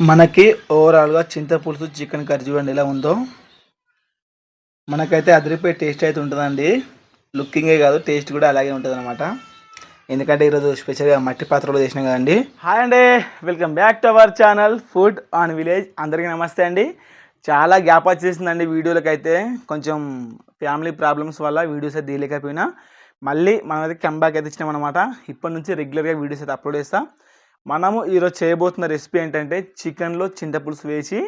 మనకి ఓవరాల్గా చింతపులుసు చికెన్ కర్రీ చూడండి ఎలా ఉందో. మనకైతే అదిరిపోయే టేస్ట్ అయితే ఉంటుందండి. లుకింగే కాదు టేస్ట్ కూడా అలాగే ఉంటుంది అనమాట ఎందుకంటే ఈరోజు స్పెషల్గా మట్టి పాత్రలో చేసినాం కదండి. హాయ్ అండి welcome back to our channel food on village అందరికీ నమస్తే అండి. చాలా గ్యాప్ వచ్చేసిందండి వీడియోలకైతే. కొంచెం ఫ్యామిలీ ప్రాబ్లమ్స్ వల్ల వీడియోస్ అయితే తీయలేకపోయినా. మళ్ళీ మనమైతే కంబ్యాక్ అయితే ఇచ్చినాం అనమాట ఇప్పటి నుంచి రెగ్యులర్గా వీడియోస్ అయితే అప్లోడ్ చేస్తాం. మనము ఈరోజు చేయబోతున్న రెసిపీ ఏంటంటే చికెన్లో చింతపులుసు వేసి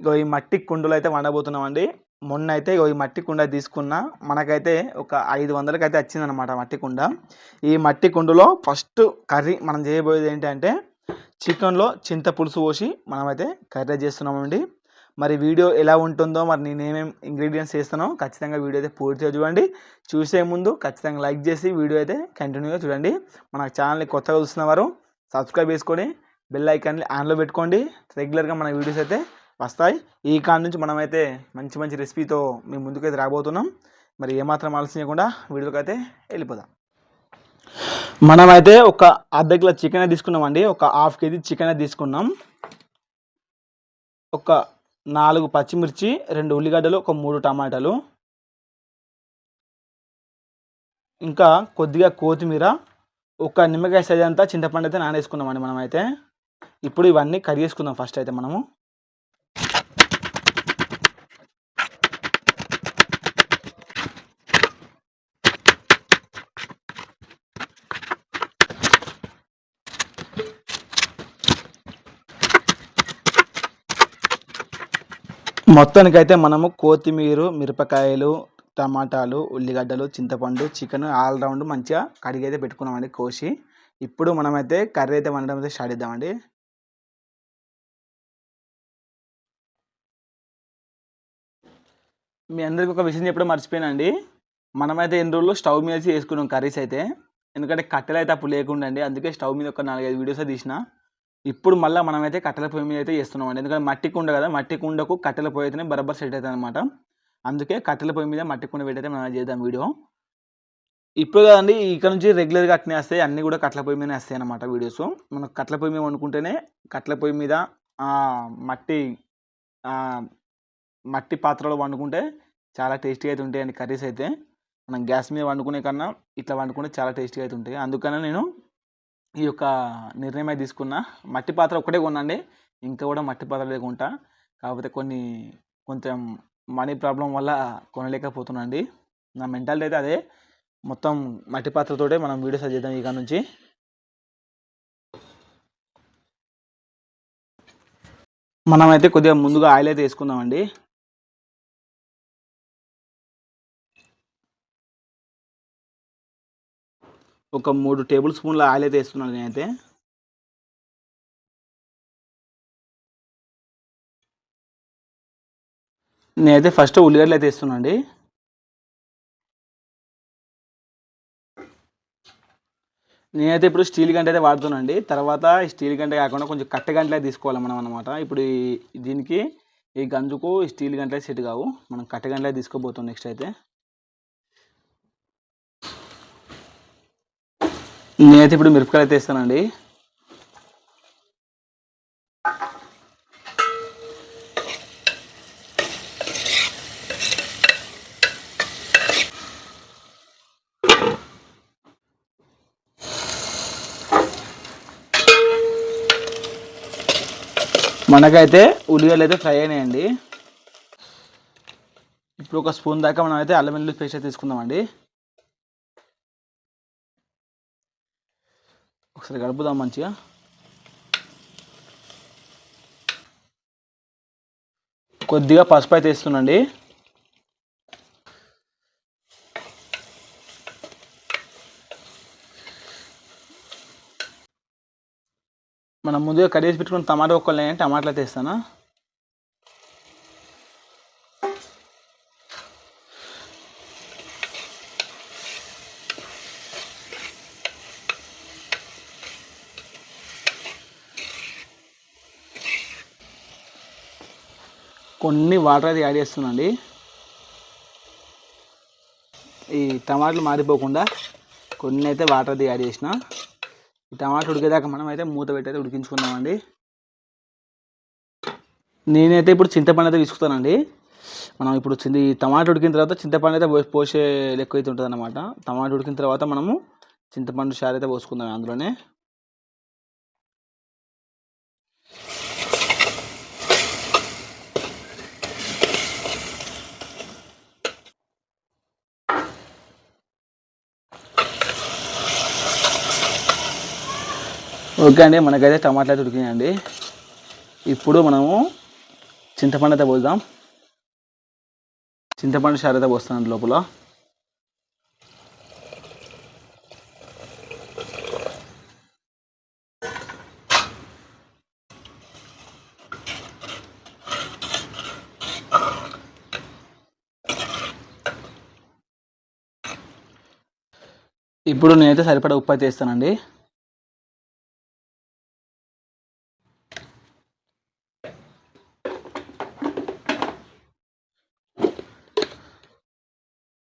ఇగో ఈ మట్టి కుండలో అయితే వండబోతున్నామండి. మొన్న అయితే ఇగో ఈ మట్టి కుండ తీసుకున్న మనకైతే ఒక ఐదు వందలకి అయితే వచ్చిందనమాట మట్టి కుండ. ఈ మట్టి కుండలో ఫస్ట్ కర్రీ మనం చేయబోయేది ఏంటంటే చికెన్లో చింతపులుసు పోసి మనమైతే కర్రీ చేస్తున్నామండి. మరి వీడియో ఎలా ఉంటుందో మరి నేనేమేం ఇంగ్రీడియంట్స్ చేస్తానో ఖచ్చితంగా వీడియో అయితే పూర్తిగా చూడండి. చూసే ముందు ఖచ్చితంగా లైక్ చేసి వీడియో అయితే కంటిన్యూగా చూడండి. మన ఛానల్ని కొత్తగా చూస్తున్నవారు సబ్స్క్రైబ్ చేసుకొని బెల్ ఐకాన్ని ఆన్లో పెట్టుకోండి. రెగ్యులర్గా మన వీడియోస్ అయితే వస్తాయి. ఈ కాడ నుంచి మనమైతే మంచి మంచి రెసిపీతో మేము ముందుకైతే రాబోతున్నాం. మరి ఏమాత్రం ఆలస్యం చేయకుండా వీడియోకి అయితే వెళ్ళిపోదాం. మనమైతే ఒక అర్ధ కిలో చికెన్ తీసుకున్నామండి. ఒక హాఫ్ కేజీ చికెన్ తీసుకున్నాం. ఒక నాలుగు పచ్చిమిర్చి రెండు ఉల్లిగడ్డలు ఒక మూడు టమాటాలు. ఇంకా కొద్దిగా కొత్తిమీర ఒక నిమ్మకాయ సైజ్ అంతా చింతపండు అయితే నానేసుకున్నామండి మనం అయితే ఇప్పుడు ఇవన్నీ కట్ చేసుకుందాం ఫస్ట్ అయితే మనము. మొత్తానికైతే మనము కొత్తిమీర మిరపకాయలు టమాటాలు ఉల్లిగడ్డలు చింతపండు చికెన్ ఆల్ రౌండ్ మంచిగా కడిగి అయితే పెట్టుకున్నామండి కోసి. ఇప్పుడు మనమైతే కర్రీ అయితే వండడం అయితే స్టార్ట్ చేద్దామండి. మీ అందరికి ఒక విషయం చెప్పడం మర్చిపోయానండి. మనమైతే ఎన్ని రోజులు స్టవ్ మీద చేసుకున్నాం కర్రీస్ అయితే. ఎందుకంటే కట్టెలు అయితే అప్పుడు లేకుండా అండి. అందుకే స్టవ్ మీద ఒక నాలుగైదు వీడియోస్ తీసిన. ఇప్పుడు మళ్ళీ మనమైతే కట్టెల పొయ్యి మీద అయితే చేస్తున్నాం అండి ఎందుకంటే మట్టి కుండ కదా మట్టి కుండకు కట్టెల పొయ్యి అయితేనే బరబర్ సెట్ అవుతుంది అనమాట అందుకే కట్టెల పొయ్యి మీద మట్టి కుండ పెట్టయితే మనం చేద్దాం వీడియో. ఇప్పుడు కదండి ఇక్కడ నుంచి రెగ్యులర్గా అట్నే వస్తాయి అన్నీ కూడా కట్టెల పొయ్యి మీదనే వస్తాయి అన్నమాట వీడియోస్ మనం కట్టెల పొయ్యి మీద వండుకుంటేనే కట్టెల పొయ్యి మీద మట్టి మట్టి పాత్రలో వండుకుంటే చాలా టేస్టీగా అయితే ఉంటాయండి కర్రీస్ అయితే. మనం గ్యాస్ మీద వండుకునే కన్నా ఇట్లా వండుకుంటే చాలా టేస్టీగా అయితే ఉంటాయి. అందుకనే నేను ఈ యొక్క నిర్ణయం అయితే తీసుకున్నా. మట్టి పాత్ర ఒక్కటే కొనండి ఇంకా కూడా మట్టి పాత్ర లేకుంటా కాకపోతే కొన్ని కొంచెం మనీ ప్రాబ్లం వల్ల కొనలేకపోతున్నాండి నా మెంటాలిటీ అయితే అదే. మొత్తం మట్టి పాత్రతోటే మనం వీడియోస్ చేద్దాం ఇక నుంచి. మనమైతే కొద్దిగా ముందుగా ఆయిల్ అయితే వేసుకుందామండి. ఒక మూడు టేబుల్ స్పూన్ల ఆయిల్ అయితే వేస్తున్నాను నేనైతే. నేనైతే ఫస్ట్ ఉల్లిగడ్డలు అయితే ఇస్తున్నాండి నేనైతే ఇప్పుడు స్టీల్ గంట అయితే వాడుతున్నాండి తర్వాత స్టీల్ గంట కాకుండా కొంచెం కట్టె గంటలే తీసుకోవాలి మనం అనమాట ఇప్పుడు దీనికి ఈ గంజుకు స్టీల్ గంటలే సెట్ కావు. మనం కట్టె గంటలే తీసుకోబోతాం నెక్స్ట్ అయితే. నేనైతే ఇప్పుడు మిరపకాయలు అయితే వేస్తానండి. మనకైతే ఉల్లిగడ్డలు అయితే ఫ్రై అయినాయండి. ఇప్పుడు ఒక స్పూన్ దాకా మనం అయితే అల్లం వెల్లుల్లి పేస్ట్ అయితే తీసుకుందామండి. ఒకసారి కలుపుదాం మంచిగా. కొద్దిగా పసుపు అయితే వేస్తుండండి మనం ముందుగా కర్రీ చేసి పెట్టుకున్న టమాటా ఒక్కలు టమాటాలు అయితే వేస్తాను? కొన్ని వాటర్ అది యాడ్ చేస్తున్నాండి ఈ టమాటాలు మారిపోకుండా కొన్ని అయితే వాటర్ అది యాడ్ చేసిన. ఈ టమాటా ఉడికేదాకా మనం అయితే మూత పెట్టి అయితే ఉడికించుకుందామండి. నేనైతే ఇప్పుడు చింతపండు అయితే తీసుకుతానండి. మనం ఇప్పుడు చింది టమాటా ఉడికిన తర్వాత చింతపండు అయితే పోసే లెక్క అయితే ఉంటుంది అనమాట టమాటా ఉడికిన తర్వాత మనము చింతపండు షార్ అయితే పోసుకుందాం అందులోనే. ఓకే అండి మనకైతే టమాటాలు అయితే ఉడికినాయండి ఇప్పుడు మనము చింతపండు అయితే పోద్దాం. చింతపండు షార్ అయితే పోస్తాను లోపల. ఇప్పుడు నేనైతే సరిపడా ఉప్పు అయితే వేస్తానండి.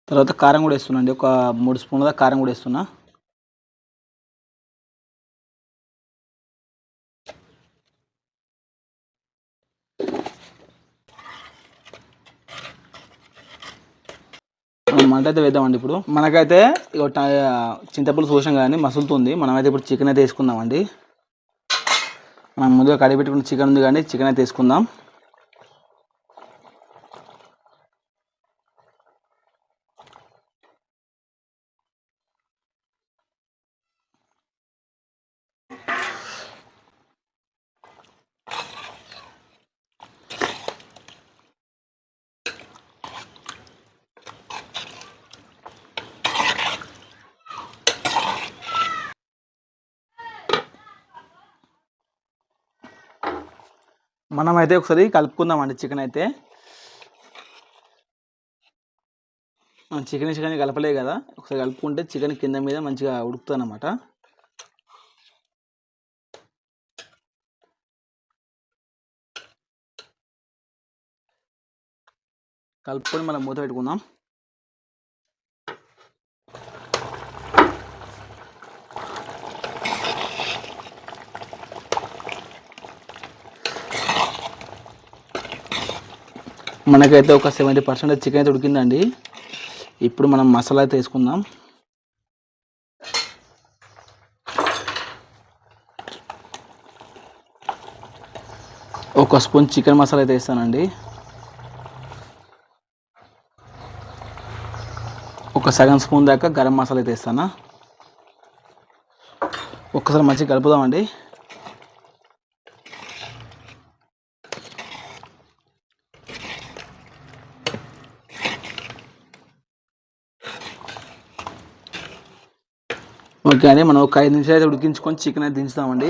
తర్వాత కారం కూడా వేస్తున్నా ఒక మూడు స్పూన్ల దాకా కారం కూడా వేస్తున్నా. మంట అయితే వేద్దామండి ఇప్పుడు. మనకైతే ఇగో ట- చింతపులుసు పోసాం కానీ మసులుతుంది. మనమైతే ఇప్పుడు చికెన్ అయితే వేసుకుందామండి. మనం ముందుగా కడిగి పెట్టుకున్న చికెన్ ఉంది కానీ చికెన్ అయితే వేసుకుందాం. మనం అయితే ఒకసారి కలుపుకుందామండి చికెన్ అయితే. చికెన్ చికెన్ కలపలే కదా. ఒకసారి కలుపుకుంటే చికెన్ కింద మీద మంచిగా ఉడుకుతుంది అనమాట కలుపుకొని మనం మూత పెట్టుకుందాం. మనకైతే ఒక సెవెంటీ పర్సెంట్ చికెన్ అయితే ఉడికిందండి. ఇప్పుడు మనం మసాలా అయితే వేసుకుందాం. ఒక స్పూన్ చికెన్ మసాలా అయితే వేస్తానండి. ఒక సగం స్పూన్ దాకా గరం మసాలా అయితే వేస్తానా. ఒక్కసారి మంచిగా కలుపుదామండి. ఉడికాయని మనం ఒక ఐదు నిమిషాలు అయితే ఉడికించుకొని చికెన్ అయితే దించుతామండి.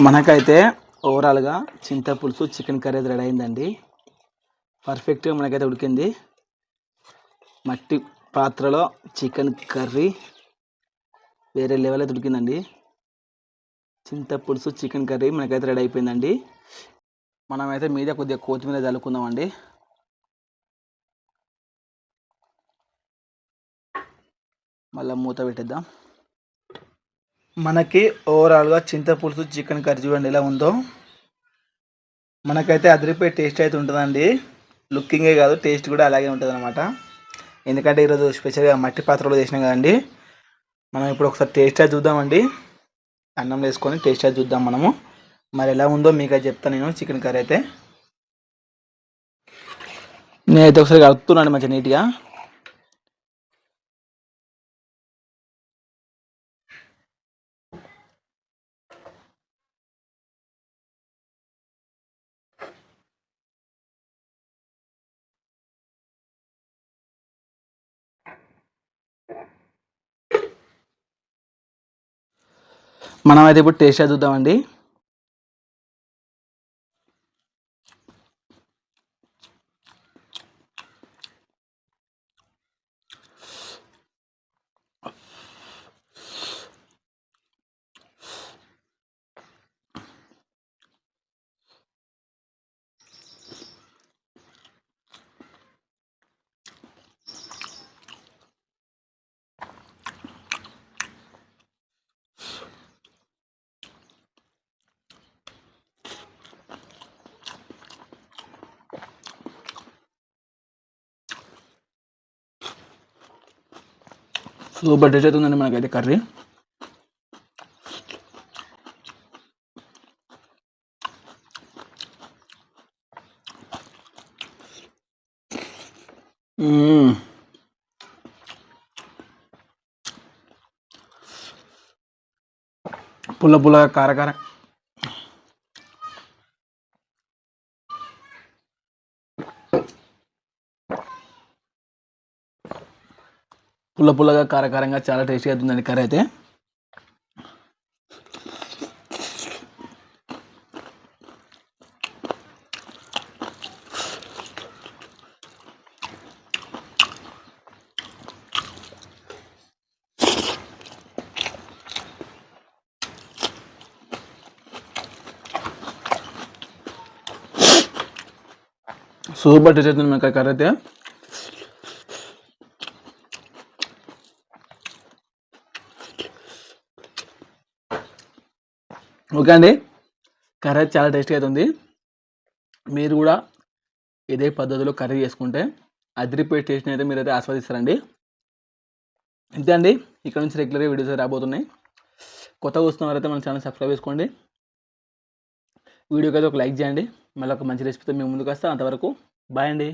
మనకైతే ఓవరాల్గా చింతపులుసు చికెన్ కర్రీ అయితే రెడీ అయిందండి. పర్ఫెక్ట్గా మనకైతే ఉడికింది. మట్టి పాత్రలో చికెన్ కర్రీ వేరే లెవెల్ అయితే ఉడికిందండి. చింతపులుసు చికెన్ కర్రీ మనకైతే రెడీ అయిపోయిందండి. మనమైతే మీద కొద్దిగా కొత్తిమీర చల్లుకుందామండి. మళ్ళీ మూత పెట్టేద్దాం. మనకి ఓవరాల్గా చింతపులుసు చికెన్ కర్రీ చూడండి ఎలా ఉందో. మనకైతే అదిరిపోయే టేస్ట్ అయితే ఉంటుందండి. లుకింగే కాదు టేస్ట్ కూడా అలాగే ఉంటుంది అనమాట ఎందుకంటే ఈరోజు స్పెషల్గా మట్టి పాత్రలో చేసినాం కదండి. మనం ఇప్పుడు ఒకసారి టేస్ట్ అయితే చూద్దామండి. అన్నం వేసుకొని టేస్ట్ అయితే చూద్దాం మనము. మరి ఎలా ఉందో మీకు అయితే చెప్తాను నేను చికెన్ కర్రీ అయితే. నేనైతే ఒకసారి కలుపుతున్నాను మంచిగా నీట్గా మనం అయితే ఇప్పుడు టేస్ట్ చదువుతామండి చూద్దామండి సూపర్ టేస్ట్ అవుతుందండి మనకైతే కర్రీ మ్మ్. పుల్ల పుల్లగా కారకార పుల్ల పుల్లగా కారకారంగా చాలా టేస్టీగా అవుతుందండి కర్రీ అయితే. సూపర్ టేస్ట్ అవుతుంది మనకి కర్రీ అయితే. ఓకే అండి. కర్రీ చాలా టేస్టీగా అవుతుంది మీరు కూడా ఇదే పద్ధతిలో కర్రీ చేసుకుంటే అదిరిపోయే టేస్ట్ని అయితే మీరైతే ఆస్వాదిస్తారండి. ఇంతే అండి. ఇక్కడ నుంచి రెగ్యులర్గా వీడియోస్ రాబోతున్నాయి. కొత్తగా వస్తున్న వారైతే మన ఛానల్ సబ్స్క్రైబ్ చేసుకోండి. వీడియోకి అయితే ఒక లైక్ చేయండి. మళ్ళీ ఒక మంచి రెసిపీతో మేము ముందుకు వస్తాం. అంతవరకు బాయ్ అండి.